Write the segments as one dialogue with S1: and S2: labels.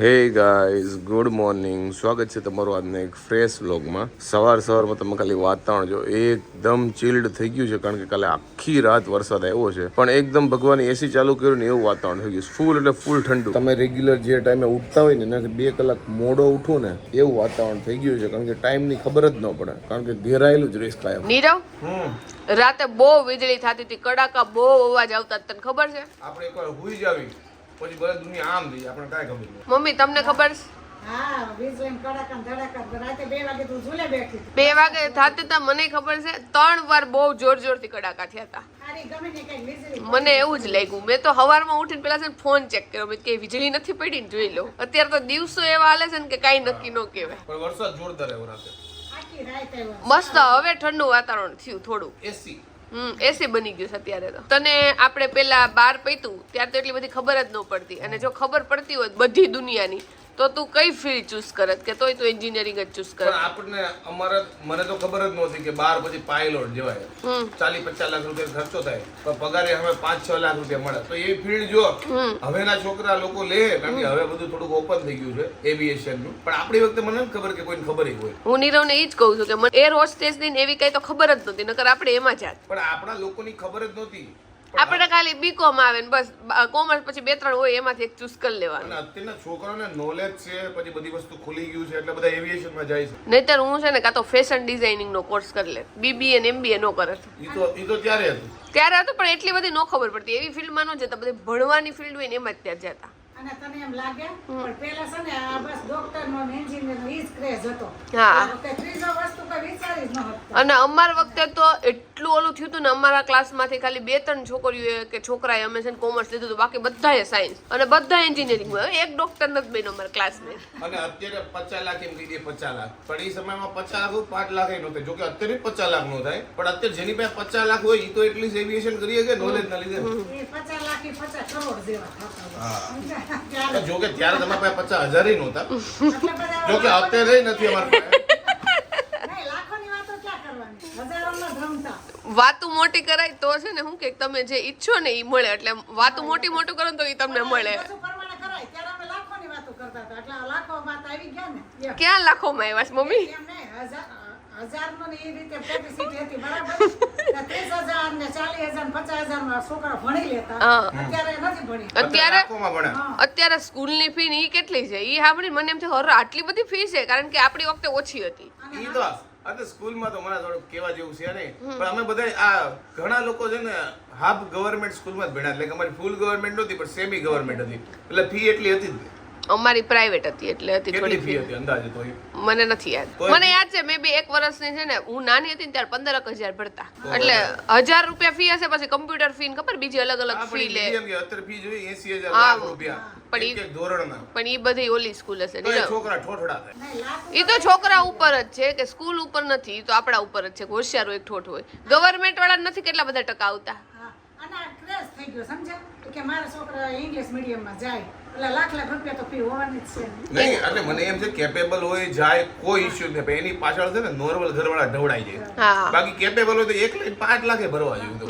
S1: Hey guys good morning સ્વાગત છે તમારું આજના એક ફ્રેશ વ્લોગમાં સવાર સવારમાં તમે ખાલી વાતાવરણ જો એકદમ ચિલ્ડ થઈ ગયું છે કારણ કે કાલે આખી રાત વરસાદ આવ્યો છે. પણ એકદમ ભગવાન એસી ચાલુ કર્યું ને એવું વાતાવરણ થઈ ગયું ફૂલ એટલે ફૂલ ઠંડુ. તમે રેગ્યુલર જે ટાઈમે ઉઠતા હોય ને એનાથી બે કલાક મોડો ઉઠો ને એવું વાતાવરણ થઈ ગયું છે કારણ કે ટાઈમની ખબર જ ન પડે. કારણ કે ઘેરાયેલું જ રેસ કાયમ.
S2: નીરવ? રાતે બહુ વીજળી થતી હતી કડાકા બહુ અવાજ આવતા તને ખબર છે?
S1: આપણે એકવાર હુઈ જાવી. પછી બધી દુનિયા આમ થઈ આપણે કાંઈ ખબર નહીં
S2: મમ્મી તમને ખબર? છે
S3: હા વીજળી કડાકા ને ધડાકા રાતે બે વાગે તું ઝૂલે બેઠી હતી.
S2: બે વાગે થતા હતા મને ખબર છે ત્રણ વાર બહુ જોર જોરથી કડાકા થયા હતા
S3: ગમે
S2: મને એવું જ લાગ્યું. મેં તો સવારમાં ઉઠીને પેલા છે ને ફોન ચેક કર્યો. મેં કે વીજળી નથી પડી ને જોઈ લો. અત્યારે તો દિવસો એવા હાલે છે ને કે કાંઈ નક્કી ન કહેવાય.
S1: પણ વરસાદ જોરદાર આવ્યો રાતે.
S2: મસ્ત હવે ઠંડુ વાતાવરણ થયું થોડું
S1: એસી
S2: હમ એસી બની ગયું છે અત્યારે તો. તને આપણે પેલા બાર પૈતું, ત્યારે તો એટલી બધી ખબર જ ન પડતી. અને જો ખબર પડતી હોત બધી દુનિયાની. તો તું કઈ ફિલ્ડ ચૂઝ કરત? કે તોય તું એન્જિનિયરિંગ જ ચૂઝ કર
S4: આપણને અમારે મને તો ખબર જ નહોતી કે બાર પછી પાયલોટ જવાય. ચાલી પચાસ લાખ રૂપિયા ખર્ચો થાય. પણ પગારે હવે પાંચ છ લાખ રૂપિયા મળે. તો એ ફિલ્ડ જો હવેના છોકરા લોકો લે કારણ કે હવે બધું થોડુંક ઓપન થઈ ગયું છે એવિએશનનું. પણ આપણી વખતે મને ખબર કે કોઈને ખબર હોય.
S2: હું નીરવને એ જ કહું છું કે મને એર હોસ્ટેસની ને એવી કઈ તો ખબર જ નહોતી નકર આપણે એમાં જાત
S4: પણ આપણા લોકોની ખબર જ નહોતી.
S2: આપણે ખાલી બીકોમ આવે ને બસ કોમર્સ પછી બે ત્રણ હોય એમાંથી એક ચૂઝ કરી લેવાનું.
S4: અને અત્યારના છોકરાઓને નોલેજ છે પછી બધી વસ્તુ ખુલી ગયું છે એટલે બધા એવિએશનમાં જાય છે.
S2: નહીતર હું છે ને કાં તો ફેશન ડિઝાઇનિંગ નો કોર્સ કરી લે. બીબીએ ને એમબીએ નો કરે
S4: ઈ તો ઈ તો ત્યારે હતું.
S2: ત્યારે હતું પણ એટલી બધી ન ખબર પડતી. એવી ફિલ્ડમાં નો જતા બધી ભણવાની ફિલ્ડ હોય ને એમાં જ ત્યાં જતા.
S3: અને તને એમ લાગે પણ પેલા છે ને આ બસ ડોક્ટર નો એન્જિનિયર નો ઈ જ ક્રેઝ હતો.
S2: હા.
S3: કે ત્રીજો વસ્તુ કઈ વિચારી જ ન હતી.
S2: અને અમાર વખતે તો એટલું ઓલું થયું હતું ને અમારા ક્લાસમાંથી ખાલી બે ત્રણ છોકરીઓએ કે છોકરાએ અમે છે ને કોમર્સ લીધું હતું બાકી બધાએ સાયન્સ અને બધા એન્જિનિયરિંગમાં એક ડોક્ટર નથી બન્યો અમારા ક્લાસમાં
S4: અને અત્યારે પચાસ લાખ એમ કહી દે પચાસ લાખ. પણ એ સમયમાં પચાસ લાખ હોય, પાંચ લાખ નહોતા. જોકે અત્યારે પચાસ લાખ નો થાય. પણ અત્યારે જેની પાસે પચાસ લાખ હોય એ તો એટલી એવિએશન કરી શકે નોલેજ ના લીધે.
S3: એ પચાસ લાખથી પચાસ કરોડ જેવા થતા હતા. ત્યારે
S4: જોકે ત્યારે તમારા પાસે પચાસ હજાર નહોતા.
S3: એટલે બધા
S4: જોકે અત્યારે નથી અમારા પાસે
S3: નહીં, લાખોની વાતો ક્યાં કરવાની હજારોમાં જ રમતા
S2: વાતું મોટી કરાય તો છે ને હું કે તમે જે ઈચ્છો ને એ મળે. એટલે વાતું મોટી મોટું કરો ને તો એ તમને મળે.
S3: ક્યાં પ્રમાણે કરાય. ત્યારે અમે લાખોની વાતો કરતા હતા. એટલે આ લાખો વાત આવી ગયા ને. એમ.
S2: ક્યાં લાખોમાં આવ્યા છે મમ્મી.
S3: અત્યારે સ્કૂલની
S2: અત્યારે
S4: લાખોમાં ભણ્યા
S2: અત્યારે સ્કૂલની ફી ને કેટલી છે? એ સાંભળી મને એમ છે આટલી બધી ફી છે. કારણ કે આપણી વખતે ઓછી હતી.
S4: ઈ તો સ્કૂલમાં તો મને થોડુંક કેવા જેવું છે નહીં પણ અમે બધા આ ઘણા લોકો છે ને હાફ ગવર્મેન્ટ સ્કૂલમાં જ ભણ્યા. એટલે કે અમારી ફૂલ ગવર્મેન્ટ નહોતી પણ સેમી ગવર્મેન્ટ હતી. એટલે ફી એટલી હતી જ.
S2: અમારી પ્રાઇવેટ હતી એટલે હતી થોડી
S4: ફી હતી અંદાજે તો
S2: મને નથી યાદ. મને યાદ છે મેં બી એક વર્ષની છે ને હું નાની હતી ને ત્યારે પંદર હજાર ભરતા. એટલે હજાર રૂપિયા ફી હશે પછી કમ્પ્યુટર ફી ને ખબર બીજી અલગ અલગ ફી લે.
S4: ફી જોઈએ
S2: એસી
S4: હજાર રૂપિયા.
S2: પણ
S4: એક એક ધોરણના.
S2: પણ એ બધી ઓલી સ્કૂલ હશે
S4: એ
S2: તો છોકરા ઉપર જ છે કે સ્કૂલ ઉપર નથી તો આપણા ઉપર જ છે કે હોશિયાર હોય ઠોઠ હોય. ગવર્મેન્ટ વાળા નથી કેટલા બધા ટકા આવતા
S3: અને આ ક્રેશ થઈ ગયો, સમજ્યા? કે મારા છોકરા ઇંગ્લિશ મીડિયમમાં જાય. એટલે લાખ લાખ રૂપિયા તો ફી હોવાની જ છે.
S4: નહીં એટલે મને એમ છે કેપેબલ હોય જાય કોઈ ઇશ્યુ નહીં. એની પાછળ છે ને નોર્મલ ઘરવાળા ઢવડાઈ જાય બાકી કેપેબલ હોય તો એક લાખ પાંચ લાખે ભરવા જોઈએ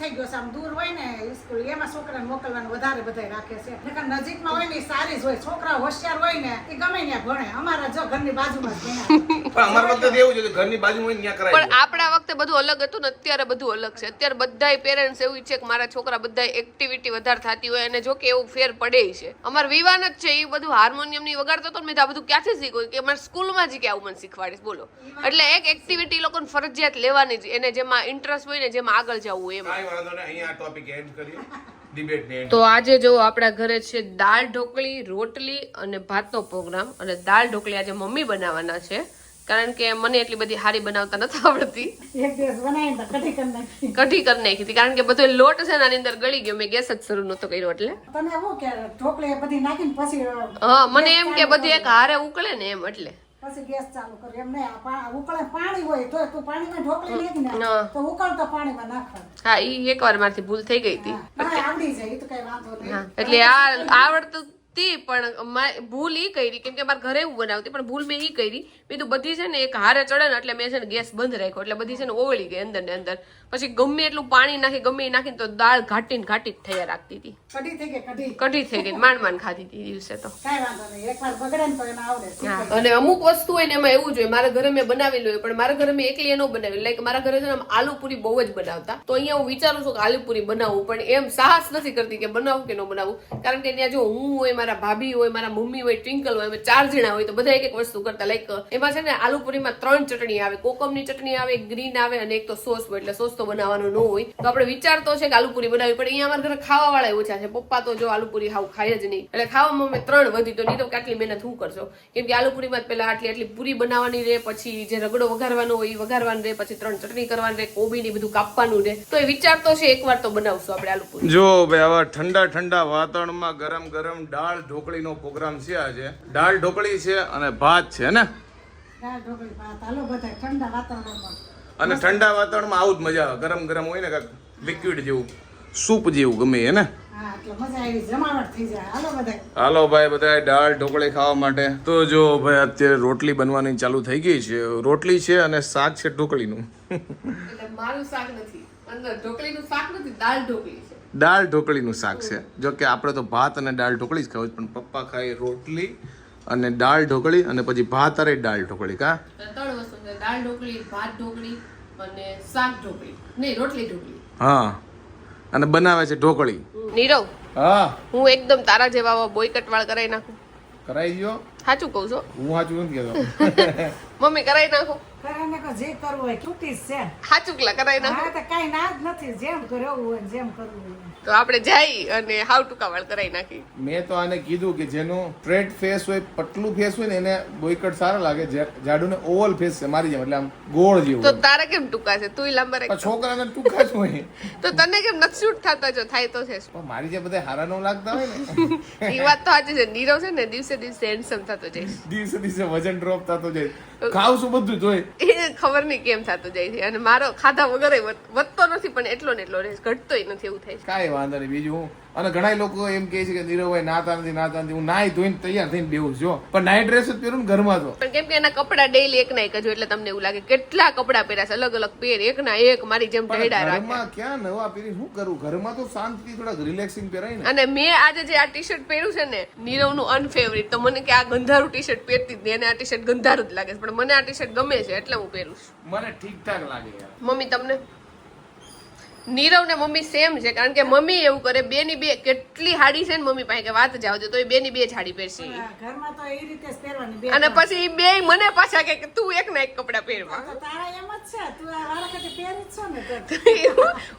S4: તો.
S3: થઈ ગયો છે. આમ દૂર હોય ને સ્કૂલ એમાં છોકરાને મોકલવાનું વધારે બધાય રાખે છે. નકર નજીકમાં હોય ને સારી જ હોય. છોકરા હોશિયાર હોય ને એ ગમે ત્યાં ભણે. અમારા જો ઘરની બાજુમાં જ ભણ્યા
S4: પણ અમારા વખતે એવું છે ઘરની બાજુમાં હોય ત્યાં કરાય
S2: પણ આપણા વખતે બધું અલગ હતું ને અત્યારે બધું અલગ છે. અત્યારે બધાય પેરેન્ટ્સ એવું છે કે મારા છોકરા બધાય એક્ટિવિટી વધારે થતી હોય અને જો કે એવું ફેર પડે છે. અમાર વિવાન જ છે એ બધું હાર્મોનિયમની વગાડતો હતો ને મેં આ બધું ક્યાંથી શીખ્યું કે અમારે સ્કૂલમાં જ કે આવું મને શીખવાડીશ બોલો. એટલે એક એક્ટિવિટી લોકોને ફરજિયાત લેવાની જ. એને જેમાં ઇન્ટરેસ્ટ હોય ને જેમાં આગળ જવું હોય એમાં.
S4: વાંધો નહીં અહીંયા ટોપિક એન્ડ કરીએ. ડિબેટ
S2: તો આજે જો આપણા ઘરે છે દાળ ઢોકળી રોટલી અને ભાતનો પ્રોગ્રામ અને દાળ ઢોકળી આજે મમ્મી બનાવવાના છે. કારણ કે મને એટલી બધી હારી બનાવતા નથી આવડતી.
S3: એક દિવસ બનાવીને કઢી કરી નાખી.
S2: કઢી કરી નાખી હતી. કારણ કે બધો લોટ છે ને આની અંદર ગળી ગયો. મેં ગેસ જ શરૂ નતો કર્યો એટલે.
S3: તમે હું કે ઢોકળી બધી નાખીને પછી
S2: હા મને એમ કે બધી એક હારે ઉકળે ને એમ એટલે.
S3: પછી ગેસ ચાલુ કર્યો એમ નહીં આ ઉકળે પાણી હોય તો તું પાણીમાં ઢોકળી નાખી ને. તો ઉકળતા પાણીમાં નાખવાનું.
S2: હા ઈ એકવાર મારથી ભૂલ થઈ ગઈ હતી.
S3: આવડી જાય એ તો કઈ વાંધો નહીં.
S2: એટલે આ આવડતું હતી પણ ભૂલ ઈ કરી કેમ કે મારા ઘરે એવું બનાવતી પણ ભૂલ મેં ઈ કરી. મેં તો બધી છે ને એક હારે ચડે ને એટલે મેં છે ને ગેસ બંધ રાખ્યો એટલે બધી છે ને ઓવળી ગઈ અંદર ને અંદર. પછી ગમે એટલું પાણી નાખી ગમે એ નાખીને તો દાળ ઘાટીને ઘાટી જ થયા રાખતી હતી.
S3: કઢી થઈ ગઈ કઢી.
S2: કઢી થઈ ગઈ માંડ માંડ ખાધી હતી દિવસે તો.
S3: ને?
S2: અને અમુક વસ્તુ હોય ને એમાં એવું જોઈએ મારા ઘરે મેં બનાવેલું હોય પણ મારા ઘરે મેં એકલી એનો બનાવેલું. લાઈક મારા ઘરે છે ને આમ આલુ પૂરી બહુ જ બનાવતા. તો અહીંયા હું વિચારું છું કે આલુ પૂરી બનાવું પણ એમ સાહસ નથી કરતી કે બનાવું કે ન બનાવું. કારણ કે ત્યાં જો હું હોય મારા ભાભી હોય, મારા મમ્મી હોય ટ્વિંકલ હોય ચાર જણા હોય તો બધા એક એક વસ્તુ કરતા. લાઈક એમાં છે ને, આલુપુરીમાં ત્રણ ચટણી આવે. કોકમની ચટણી આવે ગ્રીન આવે અને એક તો સોસ હોય, એટલે સોસ તો બનાવવાનો ન હોય. તો આપણે વિચાર તો છે કે આલુપુરી બનાવી પડે. અહીંયા અમારા ઘરે ખાવા વાળા ઓછા છે પપ્પા તો જો આલુપુરી હાવ ખાય જ નહીં. એટલે ખાવામાં અમે ત્રણ વધી. તો નહીં તો આટલી મહેનત હું કરશો? કેમ કે આલુપુરીમાં પેલા આટલી આટલી પૂરી બનાવવાની રહે પછી જે રગડો વઘારવાનો હોય એ વઘારવાનું રહે પછી ત્રણ ચટણી કરવાની રહે કોબી ને બધું કાપવાનું રહે તો એ વિચાર તો છે, એકવાર તો બનાવશું આપણે આલુપુરી.
S1: જો ભાઈ, આવા ઠંડા ઠંડા વાતાવરણમાં ગરમ ગરમ દાળ ઢોકળીનો પ્રોગ્રામ છે આજે. દાળ ઢોકળી છે અને ભાત છે ને?
S3: દાળ ઢોકળી ભાત. હાલો બધા ઠંડા વાતાવરણમાં.
S1: અને ઠંડા વાતાવરણમાં આવું જ મજા આવે. ગરમ ગરમ હોય ને કાંઈક લિક્વિડ જેવું સૂપ જેવું ગમે એ ને?
S3: હા એટલે મજા આવી જમાવટ થઈ જાય. હાલો
S1: ભાઈ બધા દાળ ઢોકળી ખાવા માટે. તો જો ભાઈ અત્યારે રોટલી બનવાની ચાલુ થઈ ગઈ છે. રોટલી છે અને શાક છે ઢોકળીનું.
S2: મારું શાક નથી. અંદર ઢોકળીનું શાક નથી દાળ ઢોકળી છે.
S1: દાળ ઢોકળીનું શાક છે. જો કે આપણે તો ભાત અને દાળ ઢોકળી જ ખાવું પણ પપ્પા ખાય રોટલી અને દાળ ઢોકળી અને પછી ભાત અરે દાળ ઢોકળી કા?
S2: ત્રણ વસ્તુ છે દાળ ઢોકળી ભાત ઢોકળી અને શાક ઢોકળી. નહીં રોટલી ઢોકળી.
S1: હા. અને બનાવે છે ઢોકળી.
S2: નીરવ
S1: હા.
S2: હું એકદમ તારા જેવા બોયકટ વાળ કરાવી નાખું.
S1: કરાવી ગયો
S2: સાચું કહું છો?
S1: હું સાચું નથી કહેતો.
S2: મમ્મી કરાવી નાખો.
S3: કરાને કહો જે કરવું હોય છૂટી છે.
S2: સાચું કલા કરાય ના
S3: હા તો કાંઈ ના જ નથી જેમ કરવું હોય જેમ કરવું હોય.
S2: તો આપણે જઈ અને હાવ ટૂંકા વાળ કરાવી નાખી.
S4: મેં તો આને કીધું કે જેનું સ્ટ્રેટ ફેસ હોય પટલું ફેસ હોય ને એને બોયકટ સારા લાગે. જાડુ જાડુને ઓવલ ફેસ છે મારી જેમ એટલે આમ ગોળ જેવું
S2: તો તારા કેમ ટૂંકા છે? તું લાંબા રાખ
S4: છોકરાને ટૂંકા જ હોય.
S2: તો તને કેમ નથી શૂટ થતા? જો થાય તો છે
S4: પણ મારી જે બધા હારા નો લાગતા હોય ને.
S2: એ વાત તો સાચી છે. નીરવ છે ને દિવસે દિવસે હેન્ડસમ થતો જાય.
S4: દિવસે દિવસે વજન ડ્રોપ થતો જાય. ખાવશું બધું જોઈ
S2: એ ખબર નહીં કેમ થતું જાય છે. અને મારો ખાધા વગર વધતો નથી પણ એટલો ને એટલો રહે છે. ઘટતોય નથી એવું થાય છે.
S4: કાંઈ વાંધો નહીં. બીજું હું? અને ઘણા લોકો એમ કહે છે કે નીરવભાઈ નાતા નથી નાતા નથી હું નાઈ ધોઈને તૈયાર થઈને બેવું છું જો. પણ નાઈ ડ્રેસ જ પહેરું ને ઘરમાં તો.
S2: પણ કેમ કે એના કપડા ડેઈલી એક ના એક જ એટલે તમને એવું લાગે કેટલા કપડા પહેર્યા છે? અલગ અલગ પહેર એક ના એક મારી જેમ ઢેડા રાખે.
S4: ઘરમાં ક્યાં નવા પહેરી શું કરું? ઘરમાં તો શાંતિથી થોડા રિલેક્સિંગ પહેરાય ને.
S2: અને મેં આજે જે આ ટી શર્ટ પહેર્યું છે ને નીરવનું અનફેવરિટ તો મને કે આ ગંધારું ટી શર્ટ પહેરતી જ નહીં. અને આ ટી શર્ટ ગંધારું જ લાગે છે. પણ મને આ ટી શર્ટ ગમે છે એટલે હું પહેરું છું.
S4: મને ઠીક ઠાક લાગે યાર.
S2: મમ્મી તમને? નીરવ ને મમ્મી સેમ છે કારણ કે મમ્મી એવું કરે બે ની બે કેટલી હાડી છે ને મમ્મી પાસે કે વાત જાવ તો એ બે ની બે જ હાડી પહેરશે.
S3: ઘરમાં તો એ રીતે જ પહેરવાની
S2: અને પછી બે મને પાછા કે કે તું એક ના એક કપડા પહેરવા.
S3: તારા એમ જ છે તું આ વારાફરતી પહેરી જ છો ને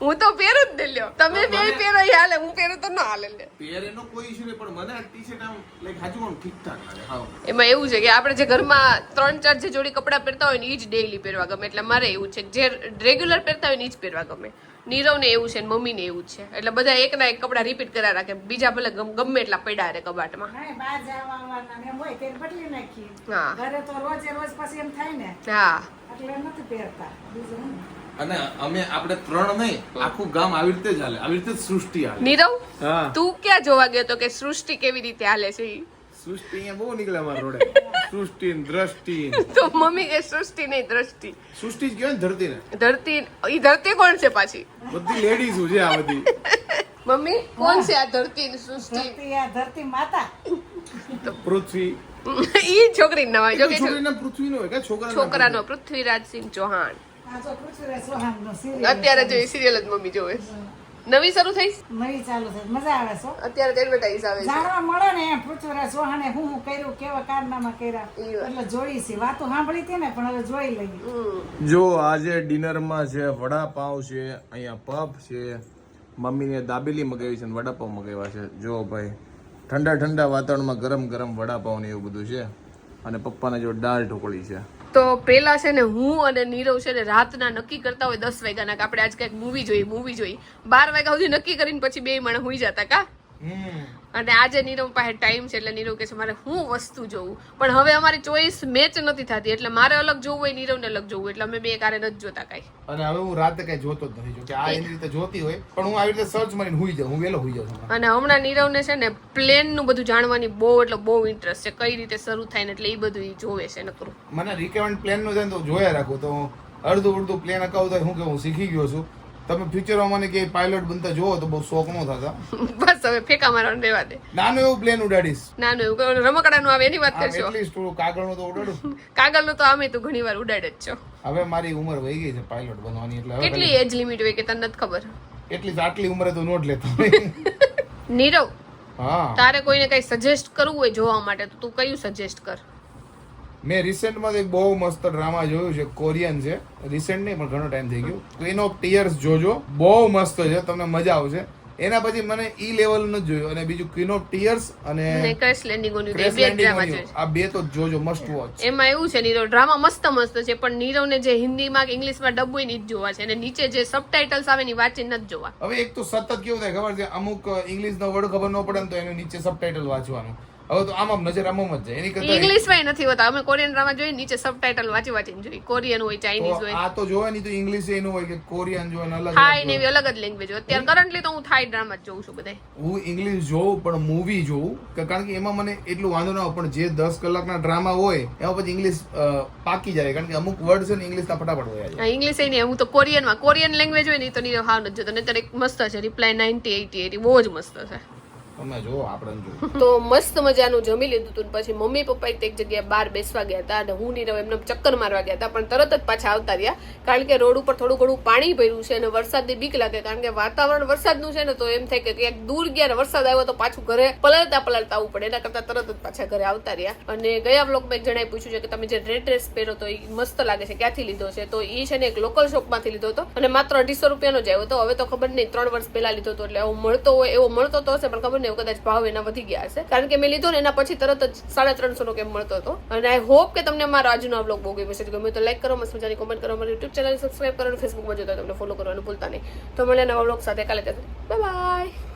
S2: હું તો પહેરું જ દેલ્યો લ્યો. તમે બે પહેરો હાલે હું પહેરું તો ના હાલે લે
S4: પહેરેનો કોઈ ઇશ્યુ નહીં પણ મને આ ટી શર્ટ આમ લાઈક હાજુ આમ ઠીક ઠાક લાગે હાવ
S2: એમાં એવું છે કે આપણે જે ઘરમાં ત્રણ ચાર જે જોડી કપડા પહેરતા હોય ને એ જ ડેઈલી પહેરવા ગમે. એટલે મારે એવું છે કે જે રેગ્યુલર પહેરતા હોય ને એ જ પહેરવા ગમે. નીરવને એવું છે ને મમ્મીને એવું છે. એટલે બધા એક ના એક કપડાં રિપીટ કર્યા રાખે. બીજા ભલે ગમે એટલા પડ્યા રે કબાટમાં.
S3: ને
S2: હા.
S3: ઘરે તો રોજે રોજ પછી એમ થાય ને.
S2: હા.
S3: એટલે નથી પહેરતા. બીજું હું?
S4: અને અમે આપણે ત્રણ નહીં આખું ગામ આવી રીતે જ હાલે. આવી રીતે સૃષ્ટિ હાલે.
S2: નીરવ તું ક્યાં જોવા ગયો તો કે સૃષ્ટિ કેવી રીતે હાલે છે ઈ?
S4: સૃષ્ટિ અહીંયા બહુ નીકળે અમારા રોડે સૃષ્ટિ દ્રષ્ટિ
S2: તો મમ્મી કે સૃષ્ટિ નહીં દ્રષ્ટિ.
S4: સૃષ્ટિ જ કહેવાય ને ધરતીને
S2: ધરતી ઈ ધરતી કોણ છે પાછી?
S4: બધી લેડીઝ છે આ બધી.
S2: મમ્મી કોણ છે આ ધરતી ને સૃષ્ટિ?
S3: આ ધરતી માતા.
S4: પૃથ્વી.
S2: ઈ છોકરી નવાય જો કે છોકરી
S4: છોકરીના પૃથ્વી નો હોય કે છોકરા
S2: છોકરાનો પૃથ્વીરાજસિંહ ચૌહાણ.
S3: પૃથ્વીરાજ સિંહ ચૌહાણ
S2: અત્યારે જો સિરિયલ જ મમ્મી જોવે. નવી શરૂ થઈ?
S3: નવી ચાલુ થઈ. મજા આવે છે.
S2: અત્યારે એડવર્ટાઇઝ આવે છે.
S3: જાણવા મળે ને એમ સોહાને હું હું કર્યું કેવા કારનામા કર્યા. એટલે જોઈ છે. વાતો સાંભળી હતી ને પણ હવે જોઈ લઈએ.
S1: જો આજે ડિનરમાં છે વડાપાવ છે અહીંયા પફ છે મમ્મીને દાબેલી મગાવી છે અને વડાપાવ મગાવ્યા છે. જો ભાઈ ઠંડા ઠંડા વાતાવરણમાં ગરમ ગરમ વડાપાવ ને એવું બધું છે. અને પપ્પાને જો દાળ ઢોકળી છે.
S2: તો પેલા છે ને હું અને નીરવ છે ને રાતના નક્કી કરતા હોય દસ વાગ્યાના કે આપણે આજ કંઈક મૂવી જોઈએ મૂવી જોઈએ. બાર વાગ્યા સુધી નક્કી કરીને પછી બે માણસ હુઈ જતા કા? અને આજે નીરવ પાસે ટાઈમ છે એટલે નીરવ કે છે મારે હું વસ્તુ જોવું પણ હવે અમારી ચોઈસ મેચ નથી થતી એટલે મારે અલગ જોવું હોય નીરવને અલગ જોવું એટલે અમે બે કારે નથી જોતા કઈ.
S4: અને હવે હું રાતે કઈ જોતો જ નથી કે આ એની રીતે જોતી હોય પણ હું આવી રીતે સર્ચ મારીને હુઈ જાઉં હું વેલો હુઈ જાઉં
S2: અને હમણાં નીરવને છે ને પ્લેનનું બધું જાણવાની બહુ એટલે બહુ ઇન્ટરેસ્ટ છે કઈ રીતે શરૂ થાય ને એટલે એ બધું જોવે છે નકરું.
S4: મને રિકમેન્ડ પ્લેનનું છે ને તો જોયા રાખું તો અડધું અડધું પ્લેન અકાઉ થાય હું કે હું શીખી ગયો છું. તમે ફ્યુચરમાં મને કે પાયલોટ બનતા જોવો તો બહુ શોખનો થતા.
S2: બસ હવે ફેંકા મારવાનું દેવા દે.
S4: નાનું એવું પ્લેન ઉડાડીશ.
S2: નાનું એવું રમકડાનું આવે એની વાત કરશો?
S4: એટલીસ્ટ થોડું કાગળનું તો ઉડાડું.
S2: કાગળનું તો અમે તો ઘણી વાર ઉડાડે જ છો.
S4: હવે મારી ઉંમર વહી ગઈ છે પાયલોટ બનવાની એટલે
S2: કેટલી એજ લિમિટ હોય કે તને નથી ખબર?
S4: એટલી આટલી ઉંમરે તો નોટ લેતો
S2: નીરવ
S4: હા.
S2: તારે કોઈને કઈ સજેસ્ટ કરવું હોય જોવા માટે તો તું કયું સજેસ્ટ કર?
S4: મેં રિસેન્ટમાં એક બહુ મસ્ત ડ્રામા જોયું છે કોરિયન છે. રિસેન્ટ નહીં પણ ઘણો ટાઈમ થઈ ગયો. ક્વીન ઓફ ટીયર્સ જોજો. બહુ મસ્ત છે તમને મજા આવશે. એના પછી મને ઈ લેવલનું જોયું અને બીજું ક્વીન ઓફ ટીયર્સ અને
S2: ક્રેશ લેન્ડિંગ ઓન.
S4: આ બે તો જોજો મસ્ટ વોચ
S2: એમાં એવું છે નીરવ ડ્રામા મસ્ત મસ્ત છે પણ નીરવને જે હિન્દીમાં કે ઇંગ્લિશમાં ડબ હોય ને જ જોવા છે અને નીચે જે સબટાઇટલ્સ આવે એની વાંચી નથી જોવા.
S4: હવે એક તો સતત કેવું થાય ખબર છે? અમુક ઇંગ્લિશ નો વર્ડ ખબર ન પડે તો એનું નીચે સબટાઇટલ વાંચવાનું. હવે તો આમ આમ નજર આમ આમ જ જાય. એની કરતા
S2: ઇંગ્લિશમાં નથી હોતા. અમે કોરિયન ડ્રામા જોઈએ નીચે સબટાઇટલ વાંચી વાંચીને જોઈએ. કોરિયન હોય ચાઇનીઝ હોય.
S4: આ તો જોવાની તો ઇંગ્લિશ એનું હોય કે કોરિયન જોવાનું અલગ
S2: થાઈ
S4: અલગ
S2: ને એવી અલગ જ લેંગ્વેજ હોય. અત્યારે કરન્ટલી તો હું થાઈ ડ્રામા જ જોઉં છું બધાય.
S4: હું ઇંગ્લિશ જોઉં પણ મૂવી જોઉં કે કારણ કે એમાં મને એટલું વાંધો ના હોય પણ જે દસ કલાકના ડ્રામા હોય એમાં પછી ઇંગ્લિશ પાકી જાય. કારણ કે અમુક વર્ડ છે ને ઇંગ્લિશના ફટાફટ હોય
S2: ઇંગ્લિશ નહીં હું તો કોરિયનમાં. કોરિયન લેંગ્વેજ હોય ને તો નીરવ હાવ નથી જોતો. નહીતર એક મસ્ત છે રિપ્લાય નાઇન્ટી એટી એટી બહુ જ મસ્ત છે. તો મસ્ત મજાનું જમી લીધું હતું પછી મમ્મી પપ્પા એક જગ્યાએ બહાર બેસવા ગયા હતા અને હું નીરવ એમને ચક્કર મારવા ગયા હતા, પણ તરત જ પાછા આવતા રહ્યા. કારણ કે રોડ ઉપર થોડું ઘણું પાણી ભર્યું છે અને વરસાદની બીક લાગે, કારણ કે વાતાવરણ વરસાદનું છે ને તો એમ થાય કે ક્યાંક દૂર ગયા વરસાદ આવ્યો તો પાછું ઘરે પલળતા પલળતા આવવું પડે. એના કરતા તરત જ પાછા ઘરે આવતા રહ્યા. અને ગયા બ્લોગમાં એક જણાએ પૂછ્યું છે કે તમે જે રેડ ડ્રેસ પહેરો તો એ મસ્ત લાગે છે, ક્યાંથી લીધો છે? તો એ છે ને એક લોકલ શોપમાંથી લીધો હતો અને માત્ર અઢીસો રૂપિયાનો જ આવ્યો હતો. હવે તો ખબર નહીં, ત્રણ વર્ષ પહેલા લીધો હતો, એટલે એવો મળતો હોય, એવો મળતો તો હશે, પણ ખબર નહીં કદાચ ભાવ એના વધી ગયા હશે. કારણ કે મેં લીધો ને એના પછી તરત જ સાડા ત્રણસો નો કેમ મળતો હતો. અને આઈ હોપ કે તમને મારો આજનો બ્લોગ બહુ ગમ્યો છે ગમ્યો તો લાઈક કરો, મસ્ત મજાની કોમેન્ટ કરો મારી યુટ્યુબ ચેનલ સબસ્ક્રાઈબ કરો અને ફેસબુકમાં જોતા તમને ફોલો કરવાનું ભૂલતા નહીં. તો મળે નવા બ્લોગ સાથે. કાલે બાય બાય